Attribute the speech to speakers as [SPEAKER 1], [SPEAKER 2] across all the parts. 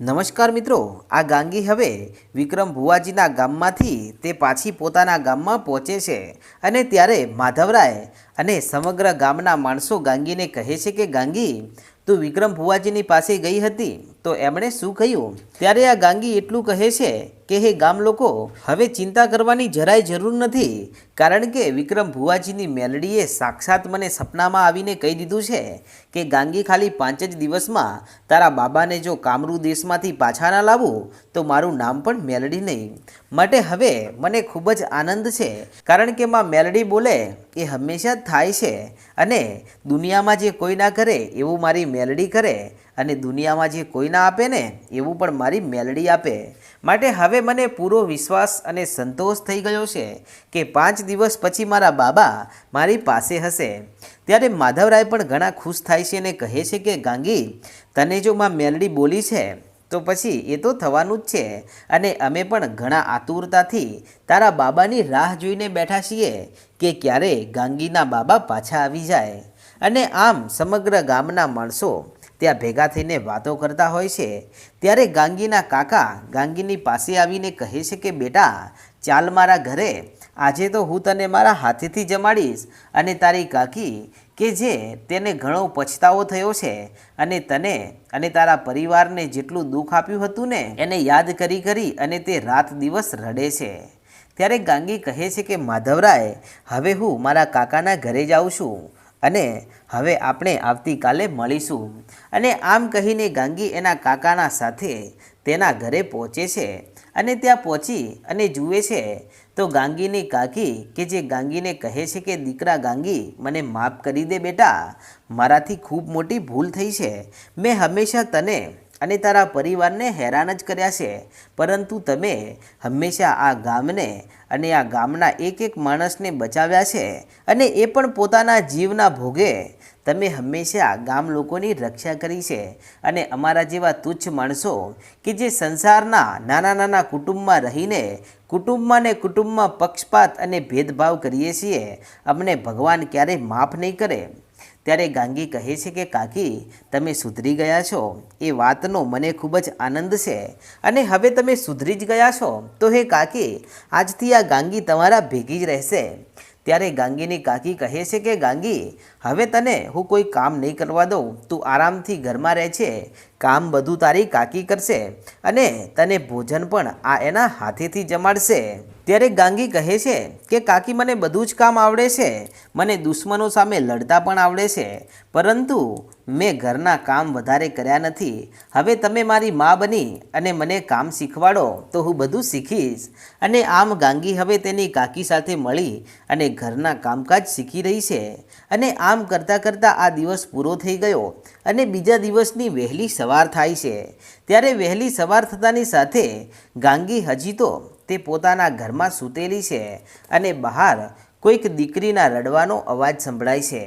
[SPEAKER 1] નમસ્કાર મિત્રો, આ ગાંગી હવે વિક્રમ ભુવાજીના ગામમાંથી તે પાછી પોતાના ગામમાં પહોંચે છે અને ત્યારે માધવરાય અને સમગ્ર ગામના માણસો ગાંગીને કહે છે કે, ગાંગી, તું વિક્રમ ભુવાજીની પાસે ગઈ હતી, તો એમણે શું કહ્યું? ત્યારે આ ગાંગી એટલું કહે છે કે હે ગામ લોકો, હવે ચિંતા કરવાની જરાય જરૂર નથી, કારણ કે વિક્રમ ભુવાજીની મેલડીએ સાક્ષાત મને સપનામાં આવીને કહી દીધું છે કે ગાંગી ખાલી પાંચ જ દિવસમાં તારા બાબાને જો કામરૂ દેશમાંથી પાછા ના લાવું, તો મારું નામ પણ મેલડી નહીં. માટે હવે મને ખૂબ જ આનંદ છે, કારણ કે માં મેલડી બોલે, એ હંમેશા જ થાય છે અને દુનિયામાં જે કોઈ ના કરે, એવું મારી મેલડી કરે. અને દુનિયામાં જે કોઈ ના આપે ને, એવું પણ મારી મેલડી આપે. માટે હવે મને પૂરો વિશ્વાસ અને સંતોષ થઈ ગયો છે કે પાંચ દિવસ પછી મારા બાબા મારી પાસે હશે. ત્યારે માધવરાય પણ ઘણા ખુશ થાય છે અને કહે છે કે, ગાંગી, તને જો માં મેલડી બોલી છે, તો પછી એ તો થવાનું જ છે. અને અમે પણ ઘણા આતુરતાથી તારા બાબાની રાહ જોઈને બેઠા છીએ કે ક્યારે ગાંગીના બાબા પાછા આવી જાય. અને આમ સમગ્ર ગામના માણસો ત્યાં ભેગા થઈને વાતો કરતા હોય છે. ત્યારે ગાંગીના કાકા ગાંગીની પાસે આવીને કહે છે કે, બેટા, ચાલ મારા ઘરે. આજે તો હું તને મારા હાથેથી જમાડીશ અને તારી કાકી કે જે તેને ઘણો પછતાવો થયો છે અને તને અને તારા પરિવારને જેટલું દુઃખ આપ્યું હતું ને, એને યાદ કરી કરી અને તે રાત દિવસ રડે છે. ત્યારે ગાંગી કહે છે કે, માધવરાય, હવે હું મારા કાકાના ઘરે જાઉં છું. અને હવે આપણે આવતીકાલે મળીશું. અને આમ કહીને ગાંગી એના કાકાના સાથે તેના ઘરે પહોંચે છે અને ત્યાં પહોંચી અને જુએ છે. તો ગાંગીની કાકી કે જે ગાંગીને કહે છે કે, દીકરા ગાંગી, મને માફ કરી દે બેટા. મારાથી ખૂબ મોટી ભૂલ થઈ છે. મેં હંમેશા તને અને તારા પરિવારને હેરાન જ કર્યા છે. પરંતુ તમે હંમેશા આ ગામને અને આ ગામના એક એક માણસને બચાવ્યા છે અને એ પણ પોતાના જીવના ભોગે. તમે હંમેશા ગામ લોકોની રક્ષા કરી છે અને અમારા જેવા તુચ્છ માણસો કે જે સંસારના નાના નાના કુટુંબમાં રહીને કુટુંબમાં ને કુટુંબમાં પક્ષપાત અને ભેદભાવ કરીએ છીએ, અમને ભગવાન ક્યારેય માફ નહીં કરે. ત્યારે ગાંગી કહે છે કે, કાકી, તમે સુધરી ગયા છો. એ વાતનો મને ખૂબ જ આનંદ છે. અને હવે તમે સુધરી જ ગયા છો. તો હે કાકી, આજથી આ ગાંગી તમારા ભેગી જ રહેશે. ત્યારે ગાંગીની કાકી કહે છે કે, ગાંગી, હવે તને હું કોઈ કામ નહીં કરવા દઉં. તું આરામથી ઘરમાં રહે છે. કામ બધું તારી કાકી કરશે અને તને ભોજન પણ આ એના હાથેથી જમાડશે. ત્યારે ગાંગી કહે છે કે, કાકી, મને બધું જ કામ આવડે છે. મને દુશ્મનો સામે લડતા પણ આવડે છે. પરંતુ મેં ઘરના કામ વધારે કર્યા નથી. હવે તમે મારી મા બની અને મને કામ શીખવાડો, તો હું બધું શીખીશ. અને આમ ગાંગી હવે તેની કાકી સાથે મળી અને ઘરના કામકાજ શીખી રહી છે. અને આમ કરતાં કરતાં આ દિવસ પૂરો થઈ ગયો અને બીજા દિવસની વહેલી સવાર થાય છે. ત્યારે વહેલી સવાર થતાની સાથે ગાંગી હજી તો તે પોતાના ઘરમાં સૂતેલી છે અને બહાર કોઈક દીકરીના રડવાનો અવાજ સંભળાય છે.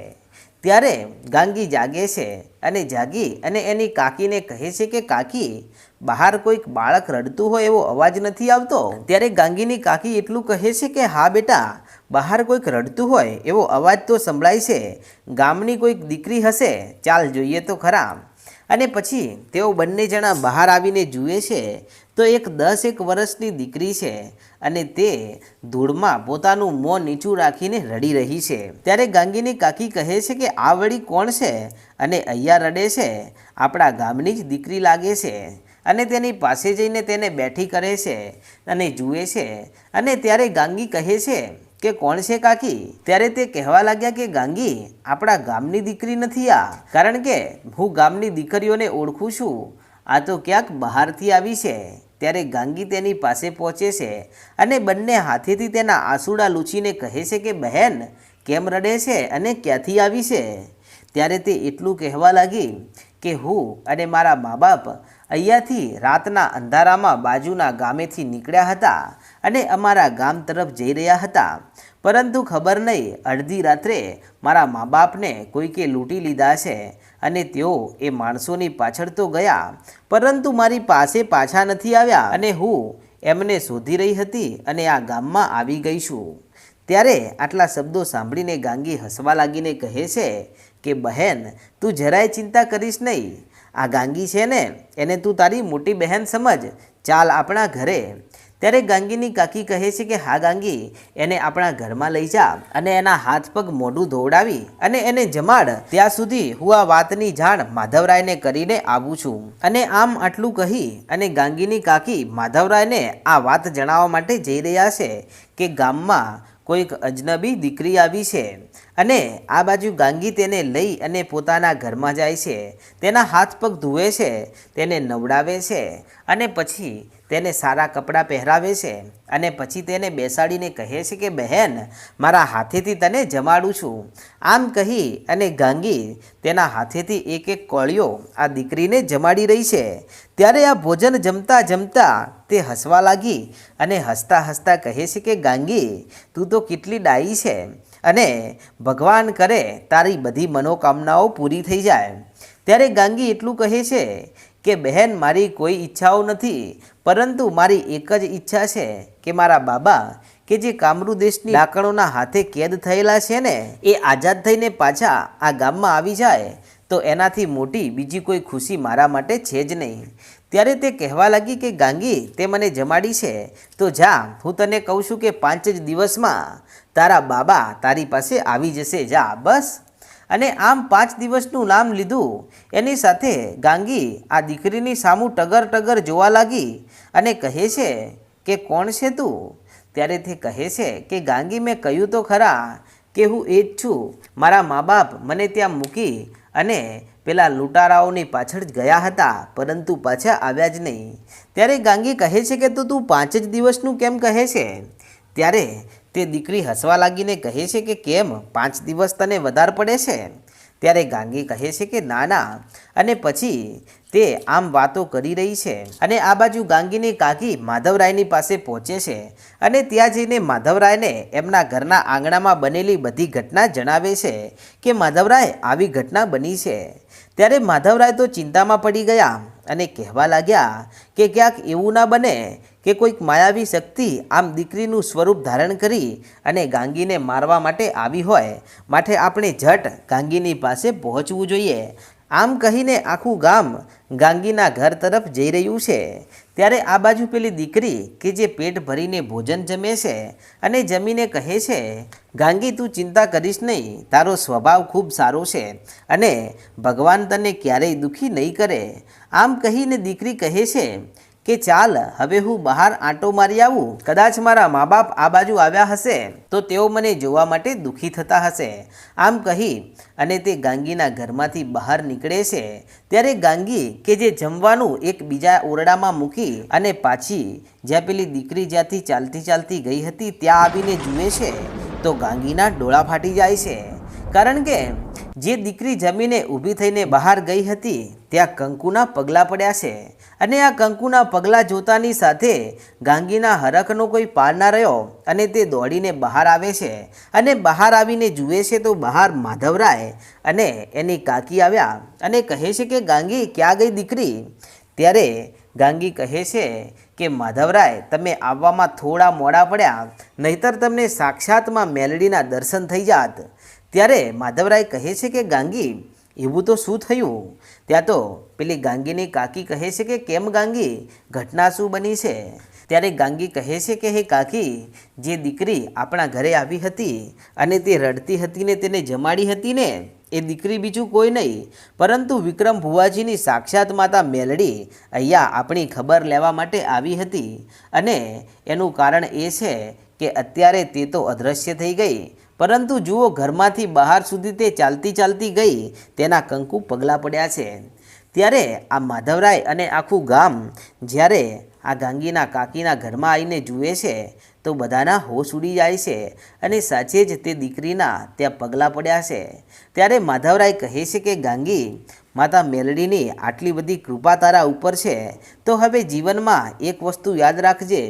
[SPEAKER 1] ત્યારે ગાંગી જાગે છે અને જાગી અને એની કાકીને કહે છે કે, કાકી, બહાર કોઈક બાળક રડતું હોય એવો અવાજ નથી આવતો. ત્યારે ગાંગીની કાકી એટલું કહે છે કે, હા, બેટા, બહાર કોઈક રડતું હોય એવો અવાજ તો સંભળાય છે. ગામની કોઈક દીકરી હશે. ચાલ, જોઈએ તો ખરા. અને પછી તેઓ બંને જણા બહાર આવીને જુએ છે તો એક દસ એક વર્ષની દીકરી છે અને તે ધૂળમાં પોતાનું મોં નીચું રાખીને રડી રહી છે. ત્યારે ગાંગીની કાકી કહે છે કે, આ વળી કોણ છે? અને અહીંયા રડે છે? આપણા ગામની જ દીકરી લાગે છે. અને તેની પાસે જઈને તેને બેઠી કરે છે અને જુએ છે. અને ત્યારે ગાંગી કહે છે કે, કોણ છે કાકી? ત્યારે તે કહેવા લાગ્યા કે, ગાંગી, આપણા ગામની દીકરી નથી આ. કારણ કે હું ગામની દીકરીઓને ઓળખું છું. આ તો ક્યાંક બહારથી આવી છે. ત્યારે ગાંગી તેની પાસે પહોંચે છે અને બંને હાથેથી તેના આંસુડા લૂછીને કહે છે કે, બહેન, કેમ રડે છે અને ક્યાંથી આવી છે? ત્યારે તે એટલું કહેવા લાગી કે, હું અને મારા મા બાપ અહીંયાથી રાતના અંધારામાં બાજુના ગામેથી નીકળ્યા હતા અને અમારા ગામ તરફ જઈ રહ્યા હતા. પરંતુ ખબર નહીં, અડધી રાત્રે મારા મા બાપને કોઈકે લૂંટી લીધા છે અને તેઓ એ માણસોની પાછળ તો ગયા, પરંતુ મારી પાસે પાછા નથી આવ્યા. અને હું એમને શોધી રહી હતી અને આ ગામમાં આવી ગઈ છું. ત્યારે આટલા શબ્દો સાંભળીને ગાંગી હસવા લાગીને કહે છે કે, બહેન, તું જરાય ચિંતા કરીશ નહીં. આ ગાંગી છે ને, એને તું તારી મોટી બહેન સમજ. ચાલ આપણા ઘરે. ત્યારે ગાંગીની કાકી કહે છે કે, હા ગાંગી, એને આપણા ઘરમાં લઈ જા અને એના હાથ પગ મોઢું ધોવડાવી અને એને જમાડ. ત્યાં સુધી હું આ વાતની જાણ માધવરાયને કરીને આવું છું. અને આમ આટલું કહી અને ગાંગીની કાકી માધવરાયને આ વાત જણાવવા માટે જઈ રહ્યા છે કે, ગામમાં કોઈક અજનબી દીકરી આવી છે. અને આ બાજુ ગાંગી તેને લઈ અને પોતાના ઘરમાં જાય છે. તેના હાથ પગ ધુએ છે, તેને નવડાવે છે અને પછી તેને સારા કપડાં પહેરાવે છે અને પછી તેને બેસાડીને કહે છે કે, બહેન, મારા હાથેથી તને જમાડું છું. આમ કહી અને ગાંગી તેના હાથેથી એક એક કોળીઓ આ દીકરીને જમાડી રહી છે. ત્યારે આ ભોજન જમતા જમતા તે હસવા લાગી અને હસતા હસતા કહે છે કે, ગાંગી, તું તો કેટલી ડાઈ છે. અને ભગવાન કરે તારી બધી મનોકામનાઓ પૂરી થઈ જાય. ત્યારે ગાંગી એટલું કહે છે કે, બહેન, મારી કોઈ ઈચ્છાઓ નથી, પરંતુ મારી એક જ ઈચ્છા છે કે મારા બાબા, કે જે કામરૂ દેશની લાકડોના હાથે કેદ થયેલા છે ને, એ આઝાદ થઈને પાછા આ ગામમાં આવી જાય, તો એનાથી મોટી બીજી કોઈ ખુશી મારા માટે છે જ નહીં. ત્યારે તે કહેવા લાગી કે, ગાંગી, તે મને જમાડી છે. તો જા, હું તને કહું છું કે પાંચ જ દિવસમાં તારા બાબા તારી પાસે આવી જશે, જા, બસ. અને આમ પાંચ દિવસનું નામ લીધું. એની સાથે ગાંગી આ દીકરીની સામું ટગર ટગર જોવા લાગી અને કહે છે કે, કોણ છે તું? ત્યારે તે કહે છે કે, ગાંગી, મેં કહ્યું તો ખરા કે હું એ જ છું. મારા મા બાપ મને ત્યાં મૂકી અને પેલા લૂંટારાઓની પાછળ જ ગયા હતા, પરંતુ પાછા આવ્યા જ નહીં. ત્યારે ગાંગી કહે છે કે, તું તું પાંચ જ દિવસનું કેમ કહે છે? ત્યારે તે દીકરી હસવા લાગીને કહે છે કે કેમ? પાંચ દિવસ તને વધારે પડે છે? ત્યારે ગાંગી કહે છે કે ના ના અને પછી તે આમ વાતો કરી રહી છે. અને આ બાજુ ગાંગીની કાકી માધવરાયની પાસે પહોંચે છે. અને ત્યાં જઈને માધવરાયને એમના ઘરના આંગણામાં બનેલી બધી ઘટના જણાવે છે કે માધવરાય આવી ઘટના બની છે. ત્યારે માધવરાય તો ચિંતામાં પડી ગયા. અને કહેવા લાગ્યા કે ક્યાંક એવું ના બને કે કોઈક માયાવી શક્તિ આમ દીકરીનું સ્વરૂપ ધારણ કરી અને ગાંગીને મારવા માટે આવી હોય, માટે આપણે ઝટ ગાંગીની પાસે પહોંચવું જોઈએ. આમ કહીને આખું ગામ ગાંગીના ઘર તરફ જઈ રહ્યું છે. ત્યારે આ બાજુ પેલી દીકરી કે જે પેટ ભરીને ભોજન જમે છે અને જમીને કહે છે, ગાંગી, તું ચિંતા કરીશ નહીં, તારો સ્વભાવ ખૂબ સારો છે અને ભગવાન તને ક્યારેય દુઃખી નહીં કરે. આમ કહીને દીકરી કહે છે કે ચાલ, હવે હું બહાર આંટો મારી આવું. કદાચ મારા મા બાપ આ બાજુ આવ્યા હશે, તો તેઓ મને જોવા માટે દુઃખી થતા હશે. આમ કહી, અને તે ગાંગીના ઘરમાંથી બહાર નીકળે છે. ત્યારે ગાંગી, કે જે જમવાનું એક બીજા ઓરડામાં મૂકી અને પાછી, જ્યાં પેલી દીકરી જ્યાંથી ચાલતી ચાલતી ગઈ હતી, ત્યાં આવીને જુએ છે, તો ગાંગીના ડોળા ફાટી જાય છે. કારણ કે, જે દીકરી જમીને ઊભી થઈને બહાર ગઈ હતી, ત્યાં કંકુના પગલાં પડ્યા છે. અને આ કંકુના પગલાં જોતાની સાથે ગાંગીના હરખનો કોઈ પાર ના રહ્યો અને તે દોડીને બહાર આવે છે. અને બહાર આવીને જુએ છે તો બહાર માધવરાય અને એની કાકી આવ્યા અને કહે છે કે, ગાંગી, ક્યાં ગઈ દીકરી? ત્યારે ગાંગી કહે છે કે, માધવરાય, તમે આવવામાં થોડા મોડા પડ્યા, નહીતર તમને સાક્ષાતમાં મેલડીના દર્શન થઈ જાત. ત્યારે માધવરાય કહે છે કે, ગાંગી, એવું તો શું થયું? ત્યાં તો પેલી ગાંગીની કાકી કહે છે કે, કેમ ગાંગી? ઘટના શું બની છે? ત્યારે ગાંગી કહે છે કે, હે કાકી, જે દીકરી આપણા ઘરે આવી હતી અને તે રડતી હતી ને તેને જમાડી હતી ને, એ દીકરી બીજું કોઈ નહીં. પરંતુ વિક્રમ ભુવાજીની સાક્ષાત માતા મેલડી અહીંયા આપણી ખબર લેવા માટે આવી હતી. અને એનું કારણ એ છે કે અત્યારે તે તો અદૃશ્ય થઈ ગઈ. પરંતુ જુઓ ઘરમાંથી બહાર સુધી તે ચાલતી ચાલતી ગઈ, તેના કંકુ પગલાં પડ્યા છે. ત્યારે આ માધવરાય અને આખું ગામ જ્યારે આ ગાંગીના કાકીના ઘરમાં આવીને જુએ છે, તો બધાના હોશ ઉડી જાય છે અને સાચે જ તે દીકરીના ત્યાં પગલાં પડ્યા છે. ત્યારે માધવરાય કહે છે કે, ગાંગી, માતા મેલડીની આટલી બધી કૃપા તારા ઉપર છે, તો હવે જીવનમાં એક વસ્તુ યાદ રાખજે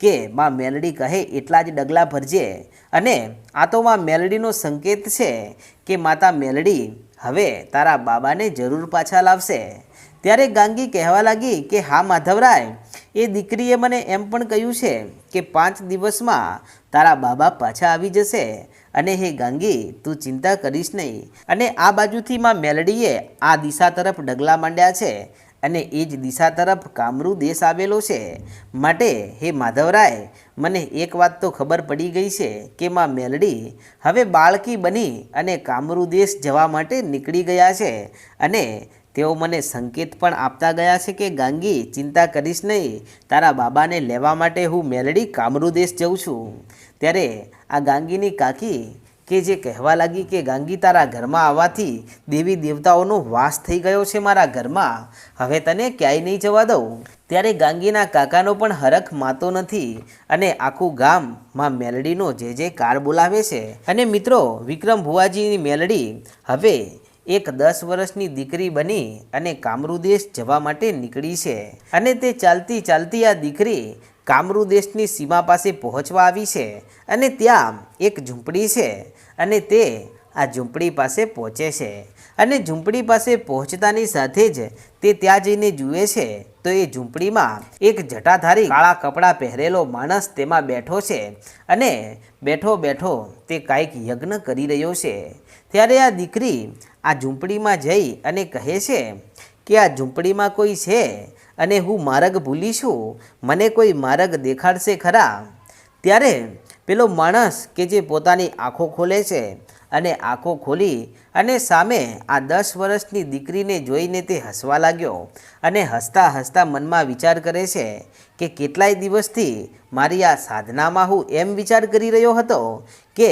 [SPEAKER 1] કે માં મેલડી કહે, એટલા જ ડગલા ભરજે. અને આ તો માં મેલડીનો સંકેત છે કે માતા મેલડી હવે તારા બાબાને જરૂર પાછા લાવશે. ત્યારે ગાંગી કહેવા લાગી કે, હા, માધવરાય, એ દીકરીએ મને એમ પણ કહ્યું છે કે પાંચ દિવસમાં તારા બાબા પાછા આવી જશે. અને હે ગાંગી, તું ચિંતા કરીશ નહીં. અને આ બાજુથી માં મેલડીએ આ દિશા તરફ ડગલા માંડ્યા છે. અને એ જ દિશા તરફ કામરૂ દેશ આવેલો છે. માટે, હે માધવરાય, મને એક વાત તો ખબર પડી ગઈ છે કે માં મેલડી હવે બાળકી બની અને કામરૂ દેશ જવા માટે નીકળી ગયા છે. અને તેઓ મને સંકેત પણ આપતા ગયા છે કે, ગાંગી, ચિંતા કરીશ નહીં. તારા બાબાને લેવા માટે હું મેલડી કામરૂ દેશ જઉં છું. ત્યારે આ ગાંગીની કાકી કે જે કહેવા લાગી કે, ગાંગી તારા ઘરમાં આવવાથી દેવી દેવતાઓનો વાસ થઈ ગયો છે મારા ઘરમાં. હવે તને ક્યાંય નહીં જવા દઉં. ત્યારે ગાંગીના કાકાનો પણ હરખ માતો નથી અને આખું ગામમાં મેલડીનો જે જે કાર બોલાવે છે. અને મિત્રો, વિક્રમ ભુવાજીની મેલડી હવે એક દસ વર્ષની દીકરી બની અને કામરૂ દેશ જવા માટે નીકળી છે. અને તે ચાલતી ચાલતી આ દીકરી કામરૂ દેશની સીમા પાસે પહોંચવા આવી છે અને ત્યાં એક ઝૂંપડી છે. અને તે આ ઝૂંપડી પાસે પહોંચે છે. અને ઝૂંપડી પાસે પહોંચતાની સાથે જ તે ત્યાં જઈને જુએ છે, તો એ ઝૂંપડીમાં એક જટાધારી કાળા કપડાં પહેરેલો માણસ તેમાં બેઠો છે અને બેઠો બેઠો તે કાંઈક યજ્ઞ કરી રહ્યો છે. ત્યારે આ દીકરી આ ઝૂંપડીમાં જઈ અને કહે છે કે આ ઝૂંપડીમાં કોઈ છે અને હું માર્ગ ભૂલી છું, મને કોઈ માર્ગ દેખાડશે ખરા? ત્યારે પેલો માણસ કે જે પોતાની આંખો ખોલે છે અને આંખો ખોલી અને સામે આ દસ વર્ષની દીકરીને જોઈને તે હસવા લાગ્યો અને હસતા હસતા મનમાં વિચાર કરે છે કે કેટલાય દિવસથી મારી આ સાધનામાં હું એમ વિચાર કરી રહ્યો હતો કે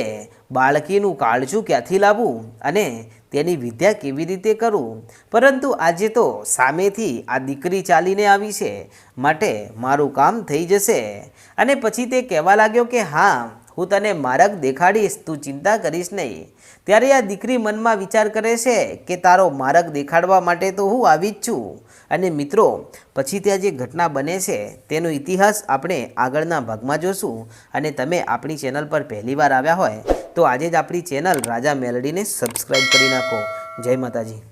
[SPEAKER 1] બાળકીનું કાળજું ક્યાંથી લાવવું અને તેની વિદ્યા કેવી રીતે કરું? પરંતુ આજે તો સામેથી આ દીકરી ચાલીને આવી છે. માટે મારું કામ થઈ જશે. અને પછી તે કહેવા લાગ્યો કે હા હું તને માર્ગ દેખાડીશ, તું ચિંતા કરીશ નહીં. ત્યારે આ દીકરી મનમાં વિચાર કરે છે કે તારો માર્ગ દેખાડવા માટે તો હું આવી જ છું. અને મિત્રો, પછી ત્યાં જે ઘટના બને છે, તેનો ઇતિહાસ આપણે આગળના ભાગમાં જોશું. અને તમે આપણી ચેનલ પર પહેલીવાર આવ્યા હોય, તો આજે જ આપણી ચેનલ રાજા મેલડીને સબસ્ક્રાઈબ કરી નાખો. જય માતાજી.